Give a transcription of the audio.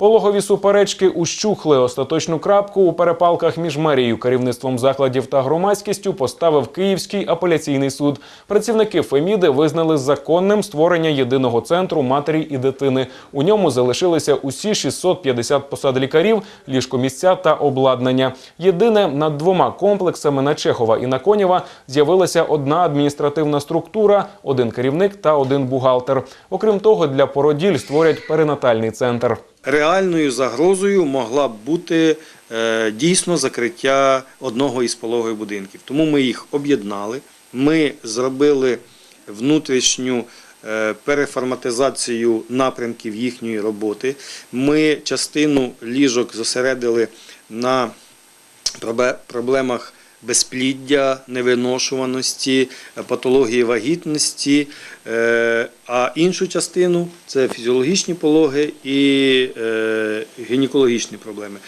Пологові суперечки ущухли остаточну крапку у перепалках між мерією, керівництвом закладів та громадськістю поставив Київський апеляційний суд. Працівники Феміди визнали законним створення єдиного центру матері і дитини. У ньому залишилися усі 650 посад лікарів, ліжкомісця та обладнання. Єдине над двома комплексами на Чехова і на Конєва з'явилася одна адміністративна структура, один керівник та один бухгалтер. Окрім того, для породіль створять перинатальний центр. Реальною загрозою могла б бути е, дійсно закриття одного із пологових будинків. Тому ми їх об'єднали. Ми зробили внутрішню е, переформатизацію напрямків їхньої роботи. Ми частину ліжок зосередили на проблемах безпліддя, невиношуваності, патології вагітності, е, а іншу частину це фізіологічні пологи і е, гінекологічні проблеми.